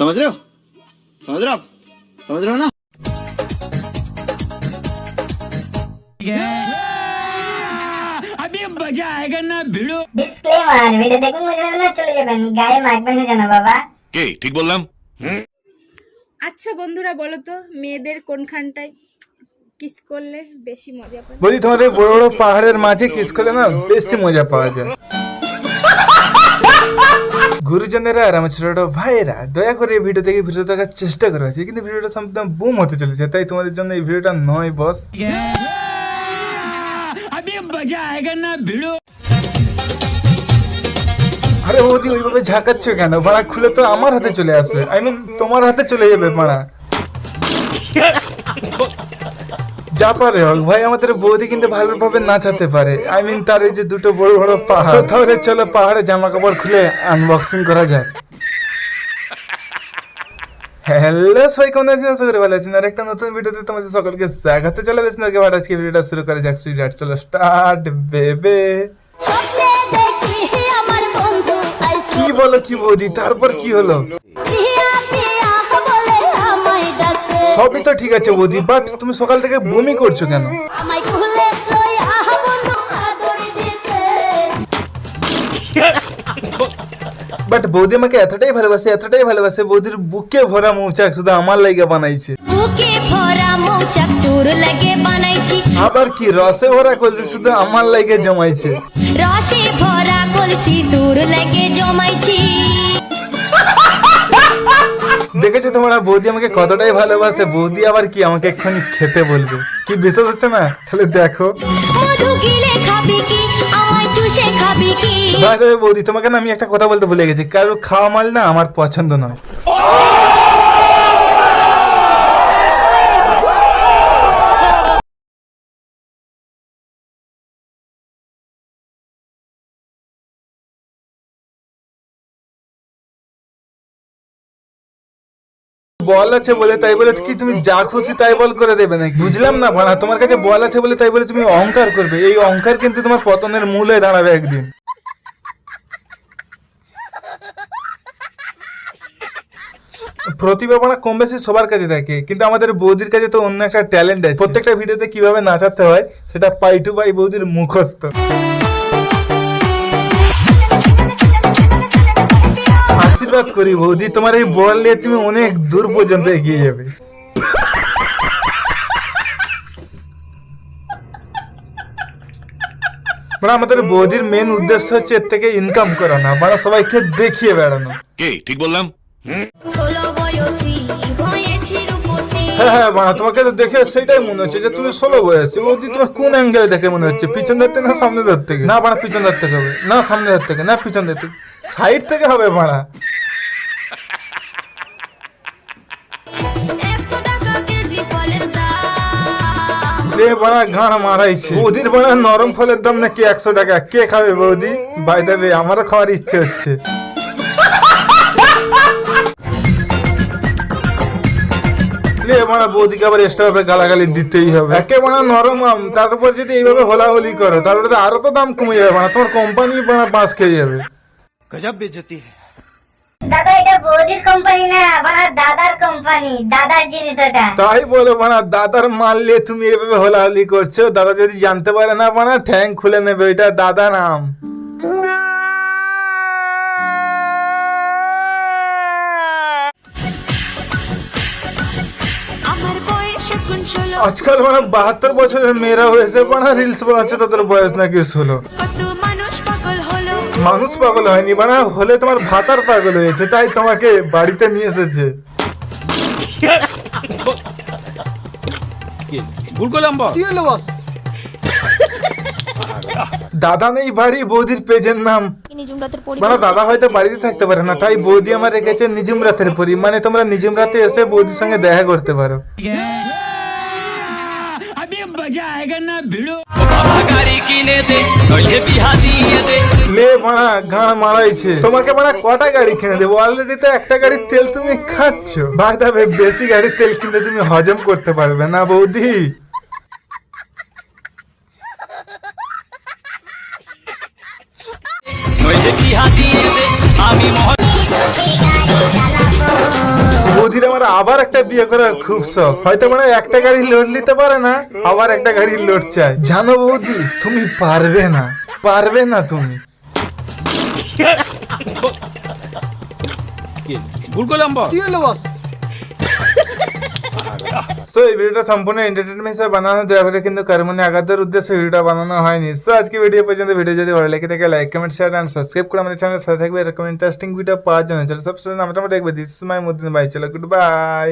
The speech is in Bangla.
समझ रहे हो समझ रहे हो आप समझ रहे हो ना ডিসক্লেমার ভিডিও দেখুন মজা না চলে যাবেন গায়ে মাখবেন না জানো বাবা কে ঠিক বললাম আচ্ছা বন্ধুরা বলো তো মেয়েদের কোনখানটায় কিস করলে বেশি মজা পায় বলি তোমার এই বড় বড় পাহাড়ের মাঝে কিস করলে না বেশি মজা পাওয়া যায় গুরুজনেরা আর আমার ছোট ছোট ভাইয়েরা দয়া করে এই ভিডিও থেকে ভিডিও দেখার চেষ্টা করা। হয়েছে কিন্তু ভিডিওটা সম্পূর্ণ বুম হতে চলেছে তাই তোমাদের জন্য এই ভিডিওটা নয় বস আরে বৌদি ওইভাবে ঝাঁকাচ্ছ কেন? ভাড়া খুলে তো আমার হাতে চলে আসবে। আই মিন তোমার হাতে চলে যাবে ভাড়া। যা পারে হোক ভাই আমাদের বৌদি কিন্তু ভালোভাবে নাচাতে পারে। আই মিন তার এই যে দুটো বড় বড় পাহাড়। তাহলে চলো পাহাড়ে জামা কাপড় খুলে আনবক্সিং করা যাক। হ্যালো সবাই কেমন আছেন? আশা করি ভালো আছেন। আর একটা নতুন ভিডিওতে তোমাদের সকলকে স্বাগত চলো বেশ না ভাড়া আজকে ভিডিওটা শুরু করে যাক। স্টার্ট চলো স্টার্ট বেবে কি বলো কি বৌদি? তারপর কি হলো? সবই তো ঠিক আছে বৌদি বাট তুমি সকাল থেকে বমি করছ কেন? বাট বৌদি আমাকে এতটাই ভালোবাসে এতটাই ভালোবাসে বৌদির বুকে ভরা মৌচাক শুধু আমার লাইগা লাগে বানাইছি। আবার কি রসে ভরা কলসি শুধু আমার লাইগে জমাইছে? রসে ভরা কলসি তোর লাগে জমাইছি। দেখেছ তোমরা? বৌদি আমাকে কতটাই ভালোবাসে। বৌদি আবার কি? আমাকে এক্ষুনি খেতে বলবে। কি বিশ্বাস হচ্ছে না? তাহলে দেখো। বৌদি তোমাকে না আমি একটা কথা বলতে ভুলে গেছি। কারও খাওয়া মাল না আমার পছন্দ নয়। বল আছে বলে, তাই বলে কি তুমি যা খুশি তাই বল করে দেবে নাকি? বুঝলাম না, ভাড়া, তোমার কাছে বল আছে বলে তাই বলে তুমি অহংকার করবে। এই অহংকার কিন্তু তোমার পতনের মূলে দাঁড়াবে একদিন। প্রতিভা বানা কম বেশি সবার কাছে থাকে, কিন্তু আমাদের বৌদির কাছে তো অন্য একটা ট্যালেন্ট আছে। প্রত্যেকটা ভিডিওতে কীভাবে নাচাতে হয়, সেটা পাই টু পাই বৌদির মুখস্থ। আশীর্বাদ করি বৌদি তোমার এই বল নিয়ে তুমি অনেক দূর পর্যন্ত এগিয়ে যাবে। মানে আমাদের বৌদির মেন উদ্দেশ্য হচ্ছে এর থেকে ইনকাম করা না মানে সবাইকে দেখিয়ে বেড়ানো। কে? ঠিক বললাম? হ্যাঁ হ্যাঁ বানা তোমাকে তো দেখে সেটাই মনে হচ্ছে যে তুমি ষোলো বয়সে। বৌদি তোমার কোন অ্যাঙ্গেলে দেখে মনে হচ্ছে? পিছন ধর থেকে না সামনে ধর থেকে? না বানা পিছন ধর থেকে হবে। না সামনে ধর থেকে না পিছন ধর থেকে। সাইড থেকে হবে বানা রে বাড়া ঘাড় মারাইছে। বৌদির বাড়া নরম ফলের দাম নাকি একশো টাকা? কে খাবে বৌদি? বাই দেবে আমারও খাওয়ার ইচ্ছে হচ্ছে। বৌদিকে আবার এক্সট্রা ভাবে গালাগালি দিতেই হবে। একে বাড়া নরম আম তারপর যদি এইভাবে হোলাহলি করো তারপরে তো আরও তো দাম কমে যাবে মানে তোমার কোম্পানি বাড়া বাঁশ খেয়ে যাবে। দাদা এটা বৌদির কোম্পানি না বাড়া দাদার কোম্পানি দাদার জিনিস ওটা। তাই বলো বানা দাদার মাল নিয়ে তুমি এভাবে হোলাহলি করছ? দাদা যদি জানতে পারে না বানা ঠ্যাং খুলে নেবে এটা দাদা নাম। আজকাল মানে বাহাত্তর বছরের মেয়েরা হয়েছে মানে রিলস বানাচ্ছে তাদের বয়স নাকি ষোলো। মানুষ পাগল হলো। মানুষ পাগল হয়নি মানে হলে তোমার ভাতার পাগল হয়েছে তাই তোমাকে বাড়িতে নিয়ে এসেছে। দাদা নেই বাড়ি বৌদির পেজের নাম মানে দাদা হয়তো বাড়িতে থাকতে পারে না তাই বৌদি আমার রেখেছে নিজুম রাতের পরি মানে তোমরা নিজুম রাতে এসে বৌদির সঙ্গে দেখা করতে পারো ভিড়ো গাড়ি কিনে লে মারা গান মারাইছে। তোমাকে কটা গাড়ি কিনে দেবো? অলরেডি তো একটা গাড়ির তেল তুমি খাচ্ছ। ভাই তবে বেশি গাড়ির তেল তুমি হজম করতে পারবে না, বৌদি। চালাবো আমার আবার একটা বিয়ে করার খুব শখ। হয়তো মানে একটা গাড়ি লোড নিতে পারে না, আবার একটা গাড়ি লোড চাই জানো বৌদি, তুমি পারবে না। পারবে না তুমি। সো এই ভিডিওটা সম্পূর্ণ এন্টারটেনমেন্ট হিসেবে বানানো দেওয়া হলে কিন্তু কারমনে আঘাতের উদ্দেশ্যে ভিডিওটা বানানো হয়নি। সো আজকে ভিডিও পর্যন্ত ভিডিও যদি ভালো লেগে থাকে like comment share and subscribe করে আমাদের চ্যানেল সাথে থাকবে। এরকম ইন্টারেস্টিং ভিডিও পাওয়ার জন্য। চলো সবসময় আমরা দেখবে দিস মাই মুদ্দিন ভাই চলো গুড বাই